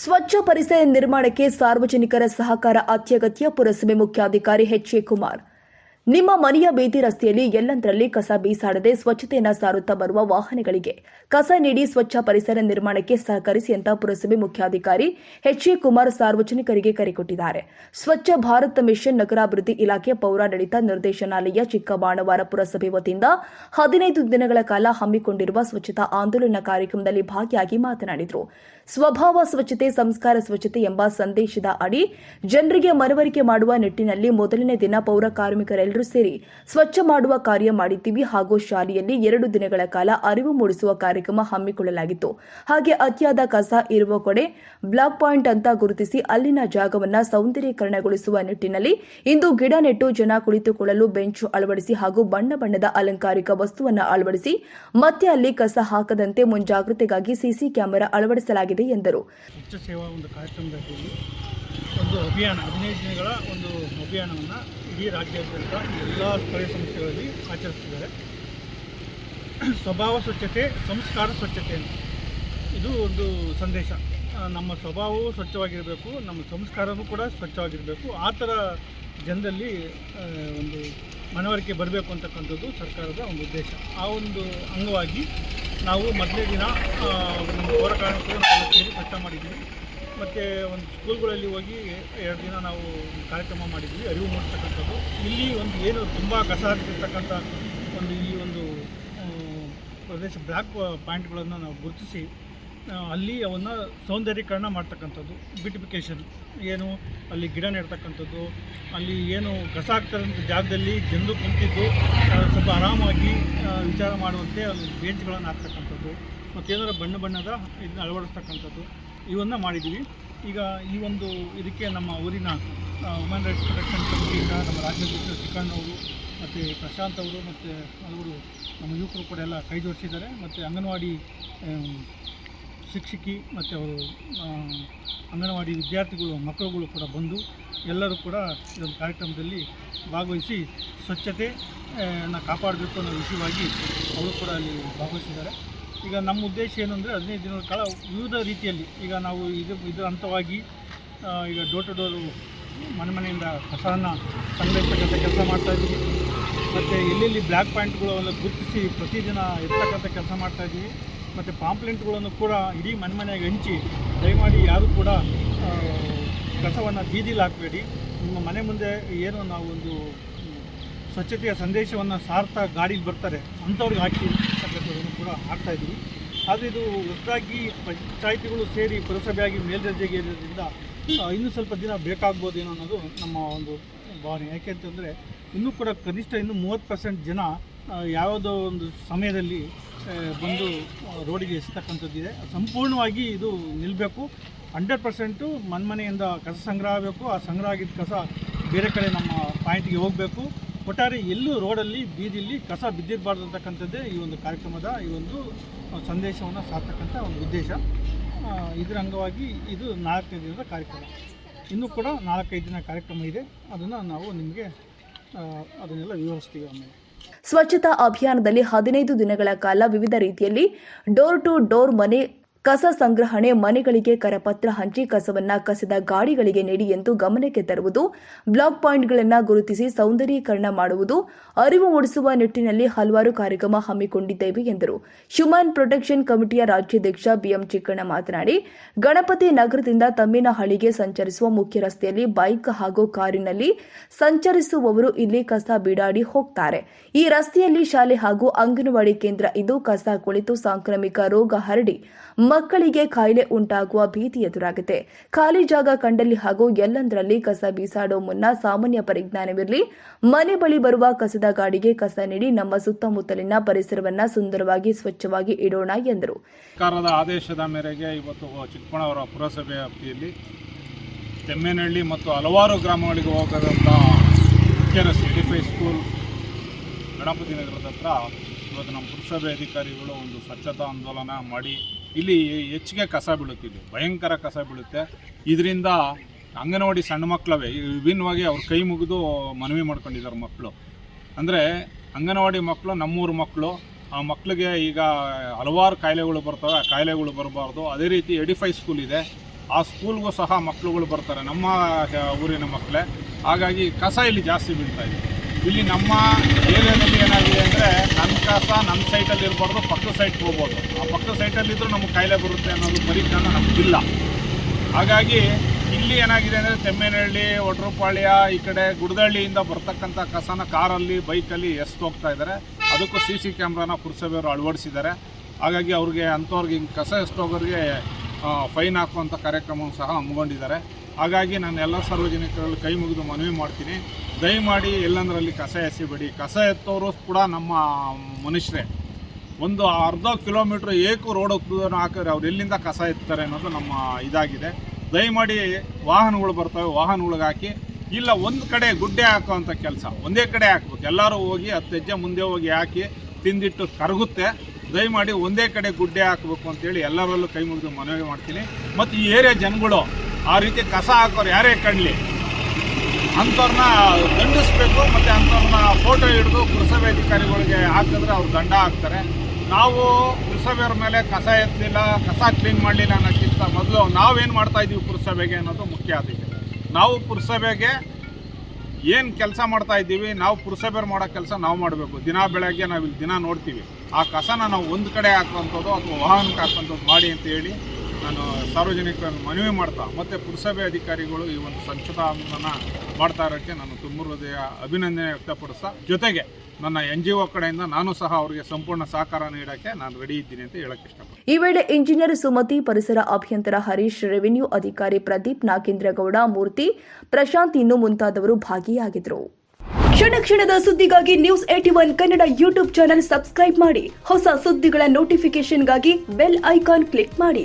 ಸ್ವಚ್ಛ ಪರಿಸರ ನಿರ್ಮಾಣಕ್ಕೆ ಸಾರ್ವಜನಿಕರ ಸಹಕಾರ ಅತ್ಯಗತ್ಯ ಪುರಸಭೆ ಮುಖ್ಯಾಧಿಕಾರಿ ಎಚ್ ಎ ಕುಮಾರ್. ನಿಮ್ಮ ಮನೆಯ ಬೀದಿ ರಸ್ತೆಯಲ್ಲಿ ಎಲ್ಲಂದರಲ್ಲಿ ಕಸ ಬೀಸಾಡದೆ ಸ್ವಚ್ಛತೆಯನ್ನು ಸಾರುತ್ತಾ ಬರುವ ವಾಹನಗಳಿಗೆ ಕಸ ನೀಡಿ ಸ್ವಚ್ಛ ಪರಿಸರ ನಿರ್ಮಾಣಕ್ಕೆ ಸಹಕರಿಸಿ ಅಂತ ಪುರಸಭೆ ಮುಖ್ಯಾಧಿಕಾರಿ ಎಚ್ ಎ ಕುಮಾರ್ ಸಾರ್ವಜನಿಕರಿಗೆ ಕರೆ ಕೊಟ್ಟಿದ್ದಾರೆ. ಸ್ವಚ್ಛ ಭಾರತ ಮಿಷನ್ ನಗರಾಭಿವೃದ್ಧಿ ಇಲಾಖೆ ಪೌರಾಡಳಿತ ನಿರ್ದೇಶನಾಲಯ ಚಿಕ್ಕಬಾಣವಾರ ಪುರಸಭೆ ವತಿಯಿಂದ ಹದಿನೈದು ದಿನಗಳ ಕಾಲ ಹಮ್ಮಿಕೊಂಡಿರುವ ಸ್ವಚ್ಛತಾ ಆಂದೋಲನ ಕಾರ್ಯಕ್ರಮದಲ್ಲಿ ಭಾಗಿಯಾಗಿ ಮಾತನಾಡಿದರು. ಸ್ವಭಾವ ಸ್ವಚ್ಛತೆ, ಸಂಸ್ಕಾರ ಸ್ವಚ್ಛತೆ ಎಂಬ ಸಂದೇಶದ ಅಡಿ ಜನರಿಗೆ ಮನವರಿಕೆ ಮಾಡುವ ನಿಟ್ಟಿನಲ್ಲಿ ಮೊದಲನೇ ದಿನ ಪೌರ ಕಾರ್ಮಿಕರೆಲ್ಲರೂ ಸೇರಿ ಸ್ವಚ್ಛ ಮಾಡುವ ಕಾರ್ಯ ಮಾಡಿದ್ದೀವಿ ಹಾಗೂ ಶಾಲೆಯಲ್ಲಿ ಎರಡು ದಿನಗಳ ಕಾಲ ಅರಿವು ಮೂಡಿಸುವ ಕಾರ್ಯಕ್ರಮ ಹಮ್ಮಿಕೊಳ್ಳಲಾಗಿತ್ತು. ಹಾಗೆ ಅತಿಯಾದ ಕಸ ಇರುವ ಕಡೆ ಬ್ಲಾಕ್ ಪಾಯಿಂಟ್ ಅಂತ ಗುರುತಿಸಿ ಅಲ್ಲಿನ ಜಾಗವನ್ನು ಸೌಂದರ್ಯೀಕರಣಗೊಳಿಸುವ ನಿಟ್ಟಿನಲ್ಲಿ ಇಂದು ಗಿಡ ನೆಟ್ಟು ಜನ ಕುಳಿತುಕೊಳ್ಳಲು ಬೆಂಚ್ ಅಳವಡಿಸಿ ಹಾಗೂ ಬಣ್ಣ ಬಣ್ಣದ ಅಲಂಕಾರಿಕ ವಸ್ತುವನ್ನು ಅಳವಡಿಸಿ ಮತ್ತೆ ಅಲ್ಲಿ ಕಸ ಹಾಕದಂತೆ ಮುಂಜಾಗ್ರತೆಗಾಗಿ ಸಿಸಿ ಕ್ಯಾಮೆರಾ ಅಳವಡಿಸಲಾಗಿದೆ ಎಂದರು. ಒಂದು ಅಭಿಯಾನ, ಹದಿನೈದು ದಿನಗಳ ಒಂದು ಅಭಿಯಾನವನ್ನು ಇಡೀ ರಾಜ್ಯಾದ್ಯಂತ ಎಲ್ಲ ಸ್ಥಳೀಯ ಸಂಸ್ಥೆಗಳಲ್ಲಿ ಆಚರಿಸ್ತಿದ್ದಾರೆ ಸ್ವಭಾವ ಸ್ವಚ್ಛತೆ, ಸಂಸ್ಕಾರ ಸ್ವಚ್ಛತೆ ಇದು ಒಂದು ಸಂದೇಶ. ನಮ್ಮ ಸ್ವಭಾವವು ಸ್ವಚ್ಛವಾಗಿರಬೇಕು, ನಮ್ಮ ಸಂಸ್ಕಾರವೂ ಕೂಡ ಸ್ವಚ್ಛವಾಗಿರಬೇಕು. ಆ ಥರ ಜನರಲ್ಲಿ ಒಂದು ಮನವರಿಕೆ ಬರಬೇಕು ಅಂತಕ್ಕಂಥದ್ದು ಸರ್ಕಾರದ ಒಂದು ಉದ್ದೇಶ. ಆ ಒಂದು ಅಂಗವಾಗಿ ನಾವು ಮೊದಲೇ ದಿನ ನಮ್ಮ ನಾವು ಸೇರಿ ಸ್ವಚ್ಛ ಮಾಡಿದ್ವಿ ಮತ್ತು ಒಂದು ಸ್ಕೂಲ್ಗಳಲ್ಲಿ ಹೋಗಿ ಎರಡು ದಿನ ನಾವು ಕಾರ್ಯಕ್ರಮ ಮಾಡಿದ್ವಿ, ಅರಿವು ಮೂಡಿಸ್ತಕ್ಕಂಥದ್ದು. ಇಲ್ಲಿ ಒಂದು ಏನು ತುಂಬ ಕಸ ಹಾಕ್ತಿರ್ತಕ್ಕಂಥ ಒಂದು ಈ ಒಂದು ಪ್ರದೇಶ ಬ್ಲ್ಯಾಕ್ ಪಾಯಿಂಟ್ಗಳನ್ನು ನಾವು ಗುರುತಿಸಿ ಅಲ್ಲಿ ಅವನ್ನು ಸೌಂದರ್ಯೀಕರಣ ಮಾಡ್ತಕ್ಕಂಥದ್ದು ಬ್ಯೂಟಿಫಿಕೇಷನ್ ಏನು ಅಲ್ಲಿ ಗಿಡ ನೆಡ್ತಕ್ಕಂಥದ್ದು, ಅಲ್ಲಿ ಏನು ಕಸ ಆಗ್ತಾರಂಥ ಜಾಗದಲ್ಲಿ ಜನರು ಕುಂತಿದ್ದು ಸ್ವಲ್ಪ ಆರಾಮಾಗಿ ವಿಚಾರ ಮಾಡುವಂತೆ ಅಲ್ಲಿ ಬೆಂಚ್ಗಳನ್ನು ಹಾಕ್ತಕ್ಕಂಥದ್ದು, ಮತ್ತೇನಾದ್ರು ಬಣ್ಣ ಬಣ್ಣದ ಇದನ್ನ ಅಳವಡಿಸ್ತಕ್ಕಂಥದ್ದು. ಇವನ್ನ ಮಾಡಿದ್ದೀವಿ. ಈಗ ಈ ಒಂದು ಇದಕ್ಕೆ ನಮ್ಮ ಊರಿನ ಹ್ಯೂಮನ್ ರೈಟ್ಸ್ ಪ್ರೊಟೆಕ್ಷನ್ ಕಮಿಟಿಯಿಂದ ನಮ್ಮ ರಾಜ್ಯಾಧ್ಯಕ್ಷರು ಚಿಕ್ಕಣ್ಣ ಅವರು ಮತ್ತು ಪ್ರಶಾಂತ್ ಅವರು ಮತ್ತು ಅವರು ನಮ್ಮ ಯುವಕರು ಕೂಡ ಎಲ್ಲ ಕೈ ಜೋಡಿಸಿದ್ದಾರೆ. ಮತ್ತು ಅಂಗನವಾಡಿ ಶಿಕ್ಷಕಿ ಮತ್ತು ಅವರು ಅಂಗನವಾಡಿ ವಿದ್ಯಾರ್ಥಿಗಳು ಮಕ್ಕಳುಗಳು ಕೂಡ ಬಂದು ಎಲ್ಲರೂ ಕೂಡ ಈ ಒಂದು ಕಾರ್ಯಕ್ರಮದಲ್ಲಿ ಭಾಗವಹಿಸಿ ಸ್ವಚ್ಛತೆ ಆ, ನ ಕಾಪಾಡಬೇಕು ಅನ್ನೋ ವಿಷಯವಾಗಿ ಅವರು ಕೂಡ ಅಲ್ಲಿ ಭಾಗವಹಿಸಿದ್ದಾರೆ. ಈಗ ನಮ್ಮ ಉದ್ದೇಶ ಏನು ಅಂದರೆ ಹದಿನೈದು ದಿನಗಳ ಕಾಲ ವಿವಿಧ ರೀತಿಯಲ್ಲಿ ಈಗ ನಾವು ಇದು ಇದು ಹಂತವಾಗಿ ಈಗ ಡೋರ್ ಟು ಡೋರು ಮನೆ ಮನೆಯಿಂದ ಕಸವನ್ನು ಸಂಗ್ರಹಿಸ್ತಕ್ಕಂಥ ಕೆಲಸ ಮಾಡ್ತಾಯಿದ್ದೀವಿ ಮತ್ತು ಎಲ್ಲೆಲ್ಲಿ ಬ್ಲ್ಯಾಕ್ ಪಾಯಿಂಟ್ಗಳನ್ನು ಗುರುತಿಸಿ ಪ್ರತಿದಿನ ಇರ್ತಕ್ಕಂಥ ಕೆಲಸ ಮಾಡ್ತಾಯಿದ್ದೀವಿ ಮತ್ತು ಪಾಂಪ್ಲೆಂಟ್ಗಳನ್ನು ಕೂಡ ಇಡೀ ಮನೆ ಮನೆಯಾಗಿ ಹಂಚಿ, ದಯಮಾಡಿ ಯಾರು ಕೂಡ ಕಸವನ್ನು ಬೀದಿಲಿ ಹಾಕಬೇಡಿ. ನಿಮ್ಮ ಮನೆ ಮುಂದೆ ಏನು ನಾವು ಒಂದು ಸ್ವಚ್ಛತೆಯ ಸಂದೇಶವನ್ನು ಸಾರ್ತಾ ಗಾಡೀಲಿ ಬರ್ತಾರೆ, ಅಂಥವ್ರಿಗೆ ಹಾಕಿ ಅಂತಕ್ಕಂಥದ್ದನ್ನು ಕೂಡ ಹಾಕ್ತಾಯಿದ್ದೀವಿ ಆದರೆ ಇದು ಹೊಸದಾಗಿ ಪಂಚಾಯಿತಿಗಳು ಸೇರಿ ಪುರಸಭೆಯಾಗಿ ಮೇಲ್ದರ್ಜೆಗೆ ಇರೋದ್ರಿಂದ ಇನ್ನೂ ಸ್ವಲ್ಪ ದಿನ ಬೇಕಾಗ್ಬೋದೇನೋ ಅನ್ನೋದು ನಮ್ಮ ಒಂದು ಭಾವನೆ. ಯಾಕೆಂತಂದರೆ ಇನ್ನೂ ಕೂಡ ಕನಿಷ್ಠ ಇನ್ನೂ ಮೂವತ್ತು ಪರ್ಸೆಂಟ್ ಜನ ಯಾವುದೋ ಒಂದು ಸಮಯದಲ್ಲಿ ಬಂದು ರೋಡಿಗೆ ಎಸ್ತಕ್ಕಂಥದ್ದಿದೆ ಸಂಪೂರ್ಣವಾಗಿ ಇದು ನಿಲ್ಲಬೇಕು ಹಂಡ್ರೆಡ್ ಪರ್ಸೆಂಟು ಮನ್ಮನೆಯಿಂದ ಕಸ ಸಂಗ್ರಹ ಆಗಬೇಕು. ಆ ಸಂಗ್ರಹ ಆಗಿದ್ದ ಕಸ ಬೇರೆ ಕಡೆ ನಮ್ಮ ಪಾಯಿಂಟ್ಗೆ ಹೋಗಬೇಕು. ಒಟ್ಟಾರೆ ಎಲ್ಲೂ ರೋಡಲ್ಲಿ ಬೀದಿಲಿ ಕಸ ಬಿದ್ದಿರಬಾರ್ದು ಅಂತಕ್ಕಂಥದ್ದೇ ಈ ಒಂದು ಕಾರ್ಯಕ್ರಮದ ಈ ಒಂದು ಸಂದೇಶವನ್ನು ಸಾರ್ತಕ್ಕಂಥ ಒಂದು ಉದ್ದೇಶ. ಇದರ ಅಂಗವಾಗಿ ಇದು ನಾಲ್ಕನೇ ದಿನದ ಕಾರ್ಯಕ್ರಮ. ಇನ್ನೂ ಕೂಡ ನಾಲ್ಕೈದು ದಿನ ಕಾರ್ಯಕ್ರಮ ಇದೆ. ಅದನ್ನು ನಾವು ನಿಮಗೆ ಅದನ್ನೆಲ್ಲ ವಿವರಿಸ್ತೀವಿ ಆಮೇಲೆ. ಸ್ವಚ್ಛತಾ ಅಭಿಯಾನದಲ್ಲಿ ಹದಿನೈದು ದಿನಗಳ ಕಾಲ ವಿವಿಧ ರೀತಿಯಲ್ಲಿ ಡೋರ್ ಟು ಡೋರ್ ಮನೆ ಕಸ ಸಂಗ್ರಹಣೆ, ಮನೆಗಳಿಗೆ ಕರಪತ್ರ ಹಂಚಿ ಕಸವನ್ನ ಕಸದ ಗಾಡಿಗಳಿಗೆ ನೀಡಿ ಎಂದು ಗಮನಕ್ಕೆ ತರುವುದು, ಬ್ಲಾಕ್ ಪಾಯಿಂಟ್ಗಳನ್ನು ಗುರುತಿಸಿ ಸೌಂದರ್ಯೀಕರಣ ಮಾಡುವುದು, ಅರಿವು ಮೂಡಿಸುವ ನಿಟ್ಟಿನಲ್ಲಿ ಹಲವಾರು ಕಾರ್ಯಕ್ರಮ ಹಮ್ಮಿಕೊಂಡಿದ್ದೇವೆ ಎಂದರು. ಹ್ಯೂಮನ್ ಪ್ರೊಟೆಕ್ಷನ್ ಕಮಿಟಿಯ ರಾಜ್ಯಾಧ್ಯಕ್ಷ ಬಿಎಂ ಚಿಕ್ಕಣ್ಣ ಮಾತನಾಡಿ, ಗಣಪತಿ ನಗರದಿಂದ ತಮ್ಮಿನ ಹಳಿಗೆ ಸಂಚರಿಸುವ ಮುಖ್ಯ ರಸ್ತೆಯಲ್ಲಿ ಬೈಕ್ ಹಾಗೂ ಕಾರಿನಲ್ಲಿ ಸಂಚರಿಸುವವರು ಇಲ್ಲಿ ಕಸ ಬಿಡಾಡಿ ಹೋಗ್ತಾರೆ. ಈ ರಸ್ತೆಯಲ್ಲಿ ಶಾಲೆ ಹಾಗೂ ಅಂಗನವಾಡಿ ಕೇಂದ್ರ ಇದು ಕಸ ಕುಳಿತು ಸಾಂಕ್ರಾಮಿಕ ರೋಗ ಹರಡಿ ಮಕ್ಕಳಿಗೆ ಕಾಯಿಲೆ ಉಂಟಾಗುವ ಭೀತಿ ಎದುರಾಗಿದೆ ಖಾಲಿ ಜಾಗ ಕಂಡಲ್ಲಿ ಹಾಗೂ ಎಲ್ಲಂದರಲ್ಲಿ ಕಸ ಬೀಸಾಡೋ ಮುನ್ನ ಸಾಮಾನ್ಯ ಪರಿಜ್ಞಾನವಿರಲಿ, ಮನೆ ಬಳಿ ಬರುವ ಕಸದ ಗಾಡಿಗೆ ಕಸ ನೀಡಿ ನಮ್ಮ ಸುತ್ತಮುತ್ತಲಿನ ಪರಿಸರವನ್ನ ಸುಂದರವಾಗಿ ಸ್ವಚ್ಛವಾಗಿ ಇಡೋಣ ಎಂದರು. ಸರ್ಕಾರದ ಆದೇಶದ ಮೇರೆಗೆ ಇವತ್ತು ಚಿಕ್ಕಬಳ್ಳಾಪುರ ಪುರಸಭೆ ವ್ಯಾಪ್ತಿಯಲ್ಲಿ ತೆಮ್ಮೇನಹಳ್ಳಿ ಮತ್ತು ಹಲವಾರು ಗ್ರಾಮಗಳಿಗೆ ಹೋಗದಂತಹ ಸ್ಕೂಲ್, ಗಣಪತಿ ನಗರದ ಹತ್ರ ಇವತ್ತು ನಮ್ಮ ಪುರಸಭೆ ಅಧಿಕಾರಿಗಳು ಒಂದು ಸ್ವಚ್ಛತಾ ಆಂದೋಲನ ಮಾಡಿ ಇಲ್ಲಿ ಹೆಚ್ಚಿಗೆ ಕಸ ಬೀಳುತ್ತಿದೆ ಭಯಂಕರ ಕಸ ಬೀಳುತ್ತೆ. ಇದರಿಂದ ಅಂಗನವಾಡಿ ಸಣ್ಣ ಮಕ್ಕಳವೇ ವಿಭಿನ್ನವಾಗಿ ಅವ್ರ ಕೈ ಮುಗಿದು ಮನವಿ ಮಾಡ್ಕೊಂಡಿದ್ದಾರೆ ಮಕ್ಕಳು ಅಂದರೆ ಅಂಗನವಾಡಿ ಮಕ್ಕಳು ನಮ್ಮೂರು ಮಕ್ಕಳು ಆ ಮಕ್ಕಳಿಗೆ ಈಗ ಹಲವಾರು ಕಾಯಿಲೆಗಳು ಬರ್ತವೆ. ಆ ಕಾಯಿಲೆಗಳು ಬರಬಾರ್ದು. ಅದೇ ರೀತಿ ಎಡಿಫೈ ಸ್ಕೂಲ್ ಇದೆ. ಆ ಸ್ಕೂಲ್ಗೂ ಸಹ ಮಕ್ಕಳುಗಳು ಬರ್ತಾರೆ. ನಮ್ಮ ಊರಿನ ಮಕ್ಕಳೇ ಹಾಗಾಗಿ ಕಸ ಇಲ್ಲಿ ಜಾಸ್ತಿ ಬೀಳ್ತಾ ಇದೆ. ಇಲ್ಲಿ ನಮ್ಮ ಏರಿಯಾದಲ್ಲಿ ಏನಾಗಿದೆ ಅಂದರೆ ನನ್ನ ಕಸ ನಮ್ಮ ಸೈಟಲ್ಲಿ ಇರಬಾರ್ದು, ಪಕ್ಕದ ಸೈಟ್ಗೆ ಹೋಗ್ಬೋದು ಆ ಪಕ್ಕದ ಸೈಟಲ್ಲಿದ್ದರೂ ನಮ್ಗೆ ಕಾಯಿಲೆ ಬರುತ್ತೆ ಅನ್ನೋದು ಪರಿಜ್ಞಾನ ನಮಗಿಲ್ಲ. ಹಾಗಾಗಿ ಇಲ್ಲಿ ಏನಾಗಿದೆ ಅಂದರೆ ತೆಮ್ಮೇನಹಳ್ಳಿ ಒಟ್ರಪಾಳ್ಯ ಈ ಕಡೆ ಗುಡದಹಳ್ಳಿಯಿಂದ ಬರ್ತಕ್ಕಂಥ ಕಸನ ಕಾರಲ್ಲಿ ಬೈಕಲ್ಲಿ ಎಸ್ತು ಹೋಗ್ತಾ ಇದ್ದಾರೆ ಅದಕ್ಕೂ ಸಿ ಸಿ ಕ್ಯಾಮ್ರಾನ ಪುರಸಭೆಯವರು ಅಳವಡಿಸಿದ್ದಾರೆ. ಹಾಗಾಗಿ ಅವ್ರಿಗೆ ಅಂಥವ್ರಿಗೆ ಹಿಂಗೆ ಕಸ ಎಷ್ಟೋಗೋರಿಗೆ ಫೈನ್ ಹಾಕುವಂಥ ಕಾರ್ಯಕ್ರಮವನ್ನು ಸಹ ಹಮ್ಮಿಕೊಂಡಿದ್ದಾರೆ. ಹಾಗಾಗಿ ನಾನು ಎಲ್ಲ ಸಾರ್ವಜನಿಕರಲ್ಲಿ ಕೈ ಮುಗಿದು ಮನವಿ ಮಾಡ್ತೀನಿ. ದಯಮಾಡಿ ಎಲ್ಲಂದರಲ್ಲಿ ಕಸ ಎಸಿಬೇಡಿ. ಕಸ ಎತ್ತೋರು ಕೂಡ ನಮ್ಮ ಮನುಷ್ಯರೇ. ಒಂದು ಅರ್ಧ ಕಿಲೋಮೀಟ್ರ್ ಏಕು ರೋಡ್ ಉದ್ದನ ಹಾಕಿದ್ರೆ ಅವ್ರು ಎಲ್ಲಿಂದ ಕಸ ಎತ್ತಾರೆ ಅನ್ನೋದು ನಮ್ಮ ಇದಾಗಿದೆ. ದಯಮಾಡಿ ವಾಹನಗಳು ಬರ್ತವೆ, ವಾಹನಗಳಿಗೆ ಹಾಕಿ. ಇಲ್ಲ, ಒಂದು ಕಡೆ ಗುಡ್ಡೆ ಹಾಕುವಂಥ ಕೆಲಸ. ಒಂದೇ ಕಡೆ ಹಾಕ್ಬೇಕು. ಎಲ್ಲರೂ ಹೋಗಿ ಹತ್ತು ಹೆಜ್ಜೆ ಮುಂದೆ ಹೋಗಿ ಹಾಕಿ ತಿಂದಿಟ್ಟು ಕರಗುತ್ತೆ. ದಯಮಾಡಿ ಒಂದೇ ಕಡೆ ಗುಡ್ಡೆ ಹಾಕಬೇಕು ಅಂತೇಳಿ ಎಲ್ಲರಲ್ಲೂ ಕೈ ಮುಗಿದು ಮನವಿ ಮಾಡ್ತೀನಿ. ಮತ್ತು ಈ ಏರಿಯಾ ಜನಗಳು ಆ ರೀತಿ ಕಸ ಹಾಕೋರು ಯಾರೇ ಕಣ್ಲಿ ಅಂಥವ್ರನ್ನ ದಂಡಿಸ್ಬೇಕು, ಮತ್ತು ಅಂಥವ್ರನ್ನ ಫೋಟೋ ಹಿಡಿದು ಪುರಸಭೆ ಅಧಿಕಾರಿಗಳಿಗೆ ಹಾಕಿದ್ರೆ ಅವ್ರು ದಂಡ ಹಾಕ್ತಾರೆ. ನಾವು ಪುರಸಭೆಯವ್ರ ಮೇಲೆ ಕಸ ಎತ್ತಲಿಲ್ಲ, ಕಸ ಕ್ಲೀನ್ ಮಾಡಲಿಲ್ಲ ಅನ್ನೋಕ್ಕಿಂತ ಮೊದಲು ನಾವೇನು ಮಾಡ್ತಾ ಇದ್ದೀವಿ ಪುರಸಭೆಗೆ ಅನ್ನೋದು ಮುಖ್ಯ ಆಗಿದೆ ನಾವು ಪುರಸಭೆಗೆ ಏನು ಕೆಲಸ ಮಾಡ್ತಾ ಇದ್ದೀವಿ ನಾವು ಪುರಸಭೆಯವ್ರು ಮಾಡೋ ಕೆಲಸ ನಾವು ಮಾಡಬೇಕು. ದಿನ ಬೆಳಗ್ಗೆ ನಾವು ಇಲ್ಲಿ ದಿನ ನೋಡ್ತೀವಿ. ಆ ಕಸನ ನಾವು ಒಂದು ಕಡೆ ಹಾಕುವಂಥದ್ದು ಅಥವಾ ವಾಹನಕ್ಕೆ ಹಾಕುವಂಥದ್ದು ಮಾಡಿ ಅಂತ ಹೇಳಿ ನಾನು ಸಾರ್ವಜನಿಕರನ್ನು ಮನವಿ ಮಾಡ್ತಾ, ಮತ್ತು ಪುರಸಭೆ ಅಧಿಕಾರಿಗಳು ಈ ಒಂದು ಸ್ವಚ್ಛತಾವನ್ನು ಮಾಡ್ತಾ ಇರೋಕ್ಕೆ ನಾನು ತುಂಬ ಹೃದಯ ಅಭಿನಂದನೆ ವ್ಯಕ್ತಪಡಿಸ್ತಾ, ಜೊತೆಗೆ ನನ್ನ ಎನ್ ಜಿ ಒ ಕಡೆಯಿಂದ ನಾನು ಸಹ ಅವರಿಗೆ ಸಂಪೂರ್ಣ ಸಹಕಾರ ನೀಡೋಕ್ಕೆ ನಾನು ರೆಡಿ ಇದ್ದೀನಿ ಅಂತ ಹೇಳಕ್ಕೆ ಇಷ್ಟಪಡ್ತೀನಿ. ಈ ವೇಳೆ ಇಂಜಿನಿಯರ್ ಸುಮತಿ, ಪರಿಸರ ಅಭಿಯಂತರ ಹರೀಶ್ ರೆವಿನ್ಯೂ ಅಧಿಕಾರಿ ಪ್ರದೀಪ್ ನಾಗೇಂದ್ರಗೌಡ, ಮೂರ್ತಿ ಪ್ರಶಾಂತ್ ಇನ್ನು ಮುಂತಾದವರು ಭಾಗಿಯಾಗಿದ್ದರು ಕ್ಷಣ ಕ್ಷಣದ ಸುದ್ದಿಗಾಗಿ news eighty one Kannada YouTube channel subscribe ಮಾಡಿ. ಹೊಸ ಸುದ್ದಿಗಳ ನೋಟಿಫಿಕೇಶನ್ಗಾಗಿ ಬೆಲ್ ಐಕಾನ್ ಕ್ಲಿಕ್ ಮಾಡಿ.